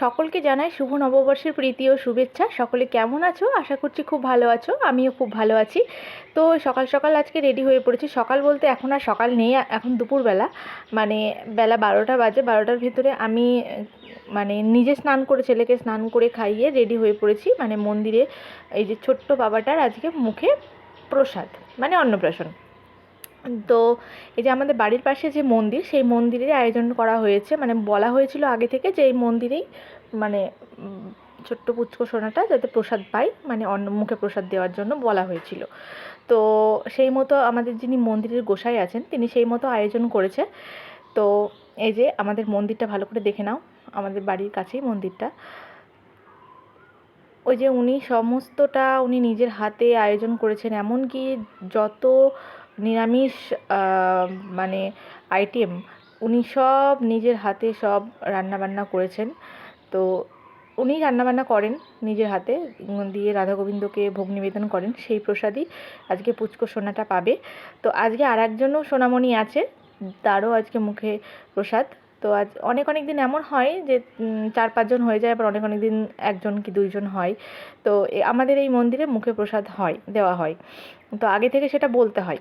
সকলকে জানাই শুভ নববর্ষের প্রীতি ও শুভেচ্ছা। সকলে কেমন আছো? আশা করছি খুব ভালো আছো। আমিও খুব ভালো আছি। তো সকাল সকাল আজকে রেডি হয়ে পড়েছি। সকাল বলতে এখন আর সকাল নেই, এখন দুপুরবেলা। মানে বেলা বারোটা বাজে, বারোটার ভিতরে আমি মানে নিজে স্নান করে, ছেলেকে স্নান করে খাইয়ে রেডি হয়ে পড়েছি। মানে মন্দিরে এই যে ছোট্ট বাবাটার আজকে মুখে প্রসাদ মানে অন্নপ্রাশন। তো এই যে আমাদের বাড়ির পাশে যে মন্দির, সেই মন্দিরের আয়োজন করা হয়েছে। মানে বলা হয়েছিল আগে থেকে যে এই মন্দিরেই মানে ছোট্ট পুচকো সোনাটা যাতে প্রসাদ পায় মানে অন্য মুখে প্রসাদ দেওয়ার জন্য বলা হয়েছিল। তো সেই মতো আমাদের যিনি মন্দিরের গোসাই আছেন, তিনি সেই মতো আয়োজন করেছে। তো এই যে আমাদের মন্দিরটা ভালো করে দেখে নাও, আমাদের বাড়ির কাছেই মন্দিরটা। ওই যে উনি সমস্তটা উনি নিজের হাতে আয়োজন করেছেন, এমনকি যত নিরামিষ মানে আইটেম উনি সব নিজের হাতে সব রান্নাবান্না করেছেন। তো উনি রান্নাবান্না করেন নিজের হাতে, দিয়ে রাধা গোবিন্দকে ভোগ নিবেদন করেন সেই প্রসাদই আজকে পুচকো সোনাটা পাবে। তো আজকে আর একজনও সোনামণি আছে, তারও আজকে মুখে প্রসাদ। তো আজ অনেক অনেক দিন এমন হয় যে চার পাঁচজন হয়ে যায়, আবার অনেক অনেক দিন একজন কি দুইজন হয়। তো আমাদের এই মন্দিরে মুখে প্রসাদ হয়, দেওয়া হয়। তো আগে থেকে সেটা বলতে হয়।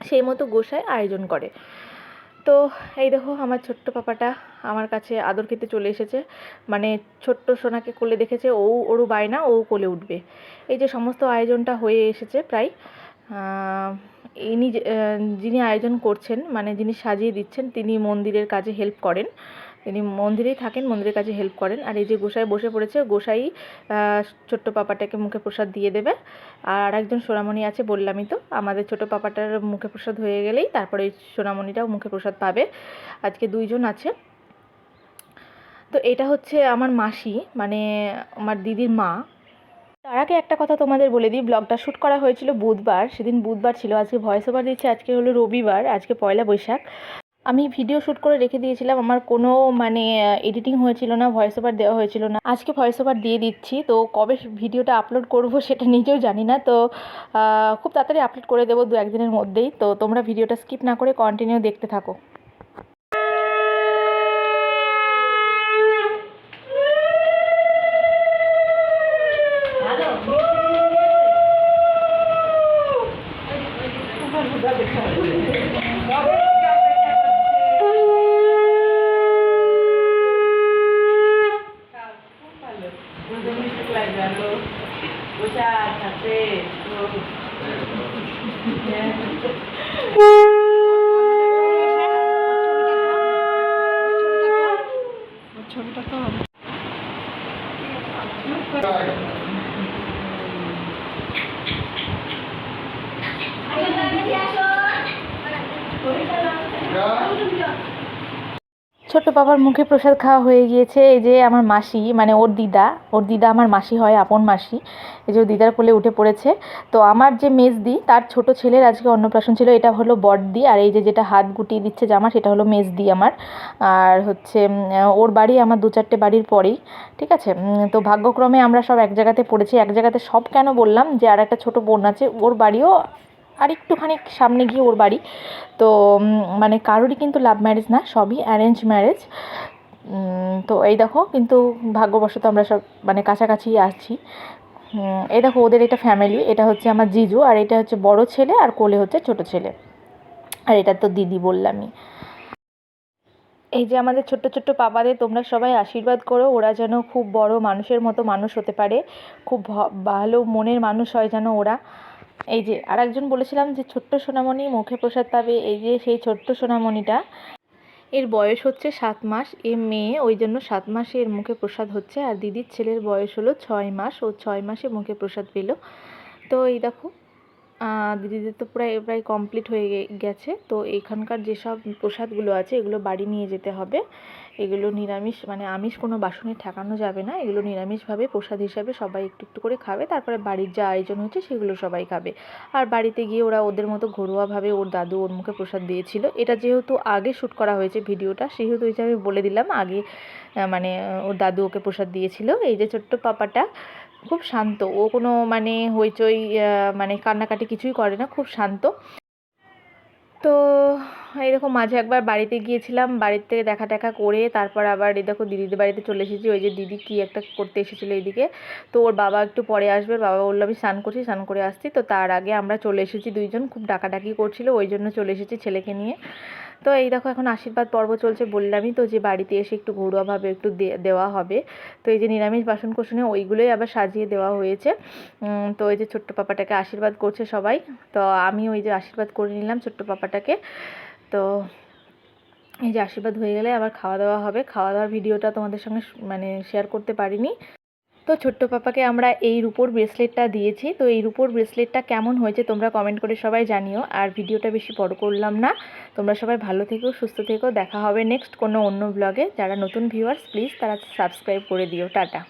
সেই মতো গোসায় আয়োজন করে। তো এই দেখো আমার ছোট্ট পাপাটা আমার কাছে আদর খেতে চলে এসেছে। মানে ছোট্ট সোনাকে কোলে দেখেছে, ও ওরও বায়না, ও কোলে উঠবে। এই যে সমস্ত আয়োজনটা হয়ে এসেছে প্রায়। ইনি যিনি আয়োজন করছেন মানে যিনি সাজিয়ে দিচ্ছেন, তিনি মন্দিরের কাজে হেল্প করেন। তিনি মন্দিরেই থাকেন, মন্দিরের কাজে হেল্প করেন। আর এই যে গোসাই বসে পড়েছে, গোসাই ছোট্ট পাপাটাকে মুখে প্রসাদ দিয়ে দেবে। আর একজন সোনামণি আছে, বললামই তো, আমাদের ছোট পাপাটার মুখে প্রসাদ হয়ে গেলেই তারপরে এই সোনামণিটাও মুখে প্রসাদ পাবে। আজকে দুইজন আছে। তো এটা হচ্ছে আমার মাসি মানে আমার দিদির মা। তার আগে একটা কথা তোমাদের বলে দিই ব্লগটা শ্যুট করা হয়েছিল বুধবার, সেদিন বুধবার ছিল, আজকে ভয়েস ওভার দিচ্ছে, আজকে হলো রবিবার, আজকে পয়লা বৈশাখ। আমি ভিডিও শ্যুট করে রেখে দিয়েছিলাম, আমার কোনো মানে এডিটিং হয়েছিল না ভয়েস ওভার দেওয়া হয়েছিল না। আজকে ভয়েস ওভার দিয়ে দিচ্ছি, তো কবে ভিডিওটা আপলোড করব সেটা নিজেও জানি না, তো খুব তাড়াতাড়ি আপলোড করে দেবো দু একদিনের মধ্যেই, তো তোমরা ভিডিওটা স্কিপ না করে কন্টিনিউ দেখতে থাকো। Thank you. ছোট্ট বাবার মুখে প্রসাদ খাওয়া হয়ে গিয়েছে। এই যে আমার মাসি মানে ওর দিদা ওর দিদা আমার মাসি হয়, আপন মাসি। এই যে ওর দিদার কোলে উঠে পড়েছে। তো আমার যে মেজদি, তার ছোট ছেলের আজকে অন্নপ্রাশন ছিল, এটা হলো বড়দি আর এই যে যেটা হাত গুটিয়ে দিচ্ছে জামা, সেটা হলো মেজদি আমার। আর হচ্ছে ওর বাড়ি আমার দু চারটে বাড়ির পরেই, ঠিক আছে? তো ভাগ্যক্রমে আমরা সব এক জায়গাতে পড়েছি। এক জায়গাতে সব কেন বললাম যে, আর একটা ছোটো বোন আছে, ওর বাড়িও আর একটুখানি সামনে গিয়ে ওর বাড়ি। তো মানে কারোরই কিন্তু লাভ ম্যারেজ না সবই অ্যারেঞ্জ ম্যারেজ তো এই দেখো কিন্তু ভাগ্যবশত আমরা সব মানে কাছাকাছি উম, এই দেখো ওদের এটা ফ্যামিলি এটা হচ্ছে আমার জিজু আর এটা হচ্ছে বড় ছেলে আর কোলে হচ্ছে ছোট ছেলে। আর এটা তো দিদি বললামই। এই যে আমাদের ছোট্ট ছোট্ট পাপাদের তোমরা সবাই আশীর্বাদ করো ওরা যেন খুব বড় মানুষের মতো মানুষ হতে পারে খুব ভালো মনের মানুষ হয় যেন ওরা। এই যে আর একজন বলেছিলাম যে ছোট্ট সোনামণি মুখে প্রসাদ পাবে, এই যে সেই ছোট্ট সোনামণিটা। এর বয়স হচ্ছে সাত মাস, এ মেয়ে ওই জন্য সাত মাসে এর মুখে প্রসাদ হচ্ছে, আর দিদির ছেলের বয়স হলো ছয় মাস, ও ছয় মাসে মুখে প্রসাদ পেল। তো এই দেখো দিদিদের তো প্রায় প্রায় কমপ্লিট হয়ে গেছে। তো এখানকার যেসব প্রসাদগুলো আছে, এগুলো বাড়ি নিয়ে যেতে হবে। এগুলো নিরামিষ মানে আমিষ কোনো বাসনে ঠেকানো যাবে না। এগুলো নিরামিষভাবে প্রসাদ হিসাবে সবাই একটু একটু করে খাবে। তারপরে বাড়ির যা আয়োজন হচ্ছে সেগুলো সবাই খাবে। আর বাড়িতে গিয়ে ওরা ওদের মতো ঘরোয়াভাবে ওর দাদু ওর মুখে প্রসাদ দিয়েছিল। এটা যেহেতু আগে শ্যুট করা হয়েছে ভিডিওটা, সেহেতু হিসাবে বলে দিলাম। আগে মানে ওর দাদু ওকে প্রসাদ দিয়েছিল। এই যে ছোট্ট পাপাটা খুব শান্ত। ও কোনো মানে হইচই মানে কান্নাকাটি কিছুই করে না, খুব শান্ত। তো এরকম মাঝে একবার বাড়িতে গিয়েছিলাম থেকে দেখা টেখা করে তারপর আবার এই দেখো দিদিদের বাড়িতে চলে এসেছি, ওই যে দিদি কি একটা করতে এসেছিল এইদিকে। তো ওর বাবা একটু পরে আসবে, বাবা বলল, আমি স্নান করছি, স্নান করে আসছি। তো তার আগে আমরা চলে এসেছি দুইজন, খুব ডাকাডাকি করছিল, ওই জন্য চলে এসেছি ছেলেকে নিয়ে। তো এই দেখো এখন আশীর্বাদ পর্ব চলছে বললামই তো যে বাড়িতে এসে একটু ঘরোয়াভাবে একটু দেওয়া হবে। তো এই যে নিরামিষ বাসন ওইগুলোই আবার সাজিয়ে দেওয়া হয়েছে। তো এই যে ছোট্ট পাপাটাকে আশীর্বাদ করছে সবাই। তো আমি ওই যে আশীর্বাদ করে নিলাম ছোট্ট পাপাটাকে। তো এই যে আশীর্বাদ হয়ে গেলে আবার খাওয়া দাওয়া হবে। খাওয়া দাওয়ার ভিডিওটা তোমাদের সঙ্গে মানে শেয়ার করতে পারিনি। তো ছোট্ট পাপাকে আমরা এই রূপোর ব্রেসলেটটা দিয়েছি। তো এই রূপোর ব্রেসলেটটা কেমন হয়েছে তোমরা কমেন্ট করে সবাই জানিও। আর ভিডিওটা বেশি বড় করলাম না। তোমরা সবাই ভালো থেকো, সুস্থ থেকো। দেখা হবে নেক্সট কোনো অন্য ব্লগে যারা নতুন ভিউয়ার্স প্লিজ তারা সাবস্ক্রাইব করে দিও। টাটা।